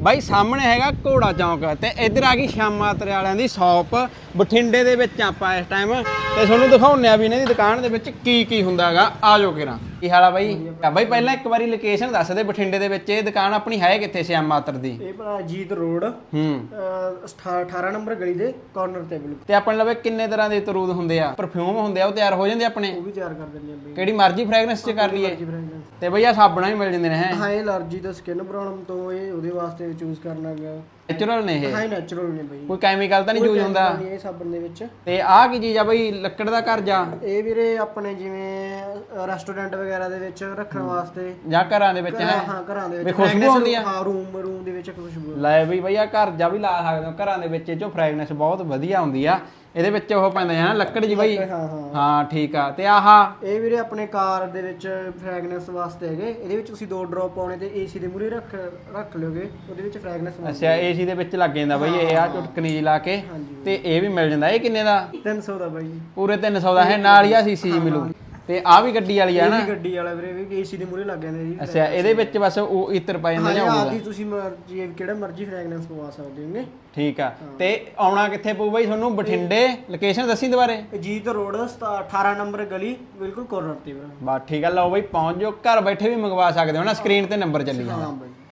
ਬਾਈ ਸਾਹਮਣੇ ਹੈਗਾ ਘੋੜਾ ਚੌਂਕ ਤੇ ਇੱਧਰ ਆ ਗਈ ਸ਼ਾਮਾ ਤਰੇ ਵਾਲਿਆਂ ਦੀ ਸ਼ਾਪ। ਬਠਿੰਡੇ ਦੇ ਵਿੱਚ ਆਪਾਂ ਇਸ ਟਾਈਮ ਤੇ ਤੁਹਾਨੂੰ ਦਿਖਾਉਂਦੇ ਆ ਵੀ ਇਹਨਾਂ ਦੀ ਦੁਕਾਨ ਦੇ ਵਿੱਚ ਕੀ ਕੀ ਹੁੰਦਾ ਹੈਗਾ ਆ ਜਾਓ ਕਿਰਾਂ ਕੀ ਹਾਲ ਆ ਬਾਈ? ਆ ਬਾਈ ਪਹਿਲਾਂ ਇੱਕ ਵਾਰੀ ਲੋਕੇਸ਼ਨ ਦੱਸ ਦੇ ਬਠਿੰਡੇ ਦੇ ਵਿੱਚ ਇਹ ਦੁਕਾਨ ਆਪਣੀ ਹੈ ਕਿੱਥੇ ਸ਼ਾਮਾ ਤਰ ਦੀ? ਇਹ ਭਰਾ ਜੀਤ ਰੋਡ। ਹੂੰ। 18 ਨੰਬਰ ਗਲੀ ਦੇ ਕਾਰਨਰ ਤੇ ਬਿਲਕੁਲ। ਤੇ ਆਪਣੇ ਲਵੇ ਕਿੰਨੇ ਤਰ੍ਹਾਂ ਦੇ ਤਰੂਦ ਹੁੰਦੇ ਆ? ਪਰਫਿਊਮ ਹੁੰਦੇ ਆ ਉਹ ਤਿਆਰ ਹੋ ਜਾਂਦੇ ਆਪਣੇ? ਉਹ ਵੀ ਤਿਆਰ ਕਰ ਦਿੰਦੇ ਆ ਬਈ। ਕਿਹੜੀ ਮਰਜ਼ੀ ਫ੍ਰੈਗਰੈਂਸ ਚ ਕਰ ਲਈਏ। ਤੇ ਬਈ ਆ ਸਾਬਣਾ ਵੀ ਮਿਲ ਜਾਂਦੇ ਨੇ ਹੈ? ਹਾਂ ਇਹ ਅਲਰਜੀ ਦਾ ਸਕਿਨ ਪ੍ਰੋਬਲਮ ਤੋਂ ਇਹ ਉਹਦੇ ਵਾਸਤੇ ਚੂਜ਼ ਕਰਨਾ ਗਿਆ ਨੈਚੁਰਲ ਨੇ ਇਹ? ਹਾਂ ਨੈਚੁਰਲ ਨੇ ਬਈ। ਕੋਈ ਕੈਮੀਕਲ ਤਾਂ ਨਹੀਂ ਯੂਜ਼ ਹੁੰਦਾ? ਇਹ ਸਾਬਣ ਦੇ ਵਿੱਚ। ਤੇ ਆਹ ਕੀ ਚੀਜ਼ ਆ ਬਈ? ਲੱਕੜ ਦਾ ਘਰ ਜਾ? ਇਹ ਵੀਰੇ ਆਪਣੇ ਜਿਵੇਂ ਰੈਸਟੋਰੈਂਟ ਵਗੈਰਾ ਦੇ ਵਿੱਚ ਰੱਖਣ ਵਾਸਤੇ। ਜਾਂ ਘਰਾਂ ਦੇ ਵਿੱਚ ਹੈ। ਹਾਂ ਘਰਾਂ ਦੇ ਵੀ ਵਿੱਚ ਖੁਸ਼ਬੂ fragrance ਆਉਂਦੀ ਆ? ਹਾਂ ਰੂਮ ਰੂਮ ਦੇ ਵਿੱਚ ਖੁਸ਼ਬੂ ਲੈ ਬਈ ਭਈਆ ਘਰ ਜਾ ਵੀ ਲਾ ਸਕਦੇ ਹੋ। ਘਰਾਂ ਦੇ ਵਿੱਚ ਇਹ ਚੋਂ ਫ੍ਰੈਗਨੈਂਸ ਬਹੁਤ ਵਧੀਆ ਹੁੰਦੀ ਆ। ਇਹਦੇ ਵਿੱਚ ਉਹ ਪੈਂਦਾ ਹੈ ਨਾ ਲੱਕੜ ਜੀ ਬਈ। ਹਾਂ ਹਾਂ ਹਾਂ। ਠੀਕ ਆ। ਤੇ ਆਹ ਇਹ ਵੀਰੇ ਆਪਣੇ ਕਾਰ ਦੇ ਵਿੱਚ ਫ੍ਰੈਗਨੈਂਸ ਵਾਸਤੇ ਹੈਗੇ। ਇਹਦੇ ਵਿੱਚ ਤੁਸੀਂ ਦੋ ਡ੍ਰੌਪ ਪਾਉਣੇ ਤੇ ਏਸੀ ਦੇ ਮੂਰੇ ਰੱਖ ਰੱਖ ਲਿਓਗੇ ਉਹਦੇ ਵਿੱਚ ਫ੍ਰੈਗਨੈਂਸ ਅੱਛਾ ਏਸੀ ਦੇ ਵਿੱਚ ਲੱਗ ਜਾਂਦਾ ਬਈ ਇਹ ਆ ਚੁਟਕਣੀ ਜੀ ਲਾ ਕੇ। ਤੇ ਇਹ ਵੀ ਮਿਲ ਜਾਂਦਾ। ਇਹ ਕਿੰਨੇ ਦਾ? 300 ਦਾ ਬਾਈ। ਪੂਰੇ 300 ਦਾ ਹੈ। ਨਾਲ ਹੀ ਆ ਸੀਸੀ ਜੀ ਮਿਲੂ। ਤੇ ਆ ਵੀ ਗੱਡੀ ਵਾਲੀ ਆ ਨਾ? ਗੱਡੀ ਵਾਲਾ ਵੀਰੇ ਵੀ ਏਸੀ ਦੇ ਮੂਰੇ ਲੱਗ ਜਾਂਦੇ ਜੀ। ਅੱਛਾ ਇਹਦੇ ਵਿੱਚ ਬਸ ਉਹ ਇਤਰ ਪੈ ਜਾਂਦਾ ਜਾਂ ਹੋਊਗਾ ਆਦੀ ਤੁਸੀਂ ਮਰਜ਼ੀ ਕਿਹੜਾ ਮਰਜ਼ੀ ਫ੍ਰੈਗਨੈਂਸ ਪਵਾ ਸਕਦੇ ਹੋਗੇ। ਠੀਕ ਆ। ਤੇ ਆਉਣਾ ਕਿੱਥੇ ਪਊ ਬਈ ਤੁਹਾਨੂੰ? ਬਠਿੰਡੇ? ਲੋਕੇਸ਼ਨ ਦੱਸੀ ਦੁਬਾਰੇ? ਜੀਤ ਰੋਡ 18 ਨੰਬਰ ਗਲੀ ਬਿਲਕੁਲ ਕੋਰਨਰ ਤੇ ਵੀਰੇ। ਬਾ ਠੀਕ ਆ ਲਓ ਬਈ ਪਹੁੰਚ ਜਾਓ। ਘਰ ਬੈਠੇ ਵੀ ਮੰਗਵਾ ਸਕਦੇ ਹੋ ਨਾ ਸਕਰੀਨ ਤੇ ਨੰਬਰ ਚੱਲੀ ਜਾਂਦਾ।